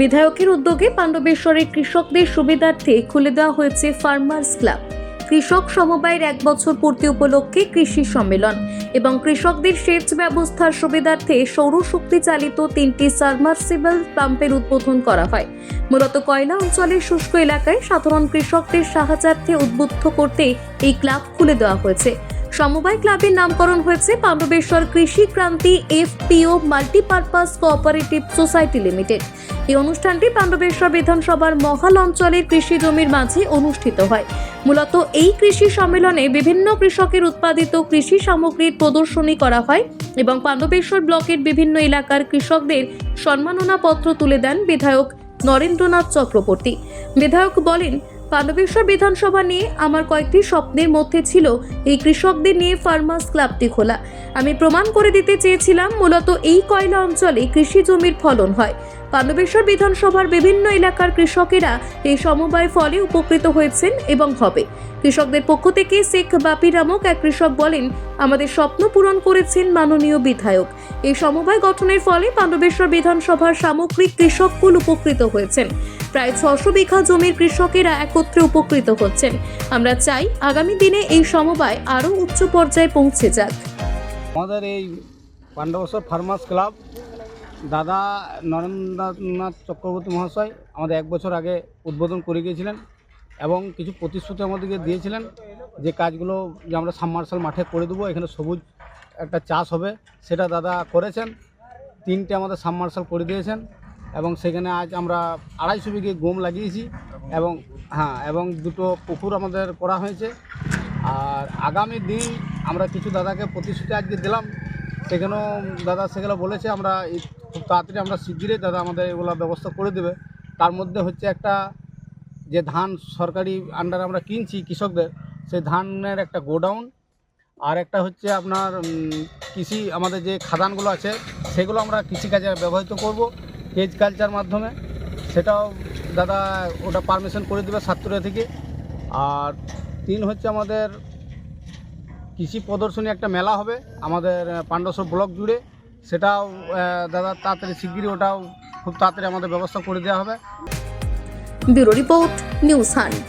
বিধায়কের উদ্যোগে পাণ্ডবেশ্বরের কৃষকদের সুবিধার্থে খুলে দেওয়া হয়েছে ফার্মার্স ক্লাব কৃষক সমবায়ের এক বছর পূর্তি উপলক্ষে কৃষি সম্মেলন এবং কৃষকদের সেচ ব্যবস্থার সুবিধার্থে সৌরশক্তি চালিত তিনটি সাবমার্সিবল পাম্পের উদ্বোধন করা হয়। মূলত কয়লা অঞ্চলের শুষ্ক এলাকায় সাধারণ কৃষকদের সাহায্যার্থে উদ্বুদ্ধ করতে এই ক্লাব খুলে দেওয়া হয়েছে। সমবায় ক্লাবের নামকরণ হয়েছে Pandabeswar Krishi Kranti FPO multipurpose cooperative society limited. এই অনুষ্ঠানটি পাণ্ডবেশ্বর বিধানসভার মহাল অঞ্চলের কৃষি জমির মাঝে অনুষ্ঠিত হয়। মূলত এই কৃষি সম্মেলনে বিভিন্ন কৃষকের উৎপাদিত কৃষি সামগ্রীর প্রদর্শনী করা হয় এবং পাণ্ডবেশ্বর ব্লকের বিভিন্ন এলাকার কৃষকদের সম্মাননা পত্র তুলে দেন বিধায়ক নরেন্দ্রনাথ চক্রবর্তী। বিধায়ক বলেন পাণ্ডবেশ্বর বিধানসভা নিয়ে আমার কয়েকটি স্বপ্নের মধ্যে ছিল এই কৃষকদের নিয়ে ফার্মাস ক্লাবটি খোলা। আমি প্রমাণ করে দিতে চেয়েছিলাম, মূলত এই কয়লা অঞ্চলে কৃষি জমির ফলন হয়। পাণ্ডবেশ্বর বিধানসভার বিভিন্ন এলাকার কৃষকেরা এই সমবায় ফলে উপকৃত হয়েছেন এবং হবে। কৃষকদের পক্ষ থেকে শেখ বাপি নামক এক কৃষক বলেন, আমাদের স্বপ্ন পূরণ করেছেন মাননীয় বিধায়ক। এই সমবায় গঠনের ফলে পাণ্ডবেশ্বর বিধানসভার সামগ্রিক কৃষককুল উপকৃত হয়েছেন। প্রায় ছশো বিঘা জমির কৃষকেরা একত্রে উপকৃত হচ্ছেন। আমরা চাই আগামী দিনে এই সমবায় আরও উচ্চ পর্যায়ে পৌঁছে যাক। আমাদের এই পাণ্ডবেশ্বর ফার্মার্স ক্লাব দাদা নরেন্দ্রনাথ চক্রবর্তী মহাশয় আমাদের এক বছর আগে উদ্বোধন করে গিয়েছিলেন এবং কিছু প্রতিশ্রুতি আমাদেরকে দিয়েছিলেন যে কাজগুলো যে আমরা সাবমার্শাল মাঠে করে দেবো, এখানে সবুজ একটা চাষ হবে, সেটা দাদা করেছেন। তিনটে আমাদের সাবমার্শাল করে দিয়েছেন এবং সেখানে আজ আমরা আড়াইশো বিঘে গম লাগিয়েছি এবং হ্যাঁ এবং দুটো পুকুর আমাদের করা হয়েছে। আর আগামী দিন আমরা কিছু দাদাকে প্রতিশ্রুতি আজকে দিলাম। সেখানেও দাদা সেগুলো বলেছে, আমরা খুব তাড়াতাড়ি আমরা শিগগিরই দাদা আমাদের এগুলো ব্যবস্থা করে দেবে। তার মধ্যে হচ্ছে একটা যে ধান সরকারি আন্ডারে আমরা কিনছি কৃষকদের সেই ধানের একটা গোডাউন আর একটা হচ্ছে আপনার কৃষি আমাদের যে খাদানগুলো আছে সেগুলো আমরা কৃষিকাজে ব্যবহৃত করব কেজ কালচার মাধ্যমে। সেটাও দাদা ওটা পারমিশন করে দেবে সাতপুরা থেকে। আর তিন হচ্ছে আমাদের কৃষি প্রদর্শনী একটা মেলা হবে আমাদের আহ, পাণ্ডবসর ব্লক জুড়ে। সেটাও দাদা তাড়াতাড়ি শিগগিরই ওটাও খুব তাড়াতাড়ি আমাদের ব্যবস্থা করে দেওয়া হবে। Bureau report, news hunt.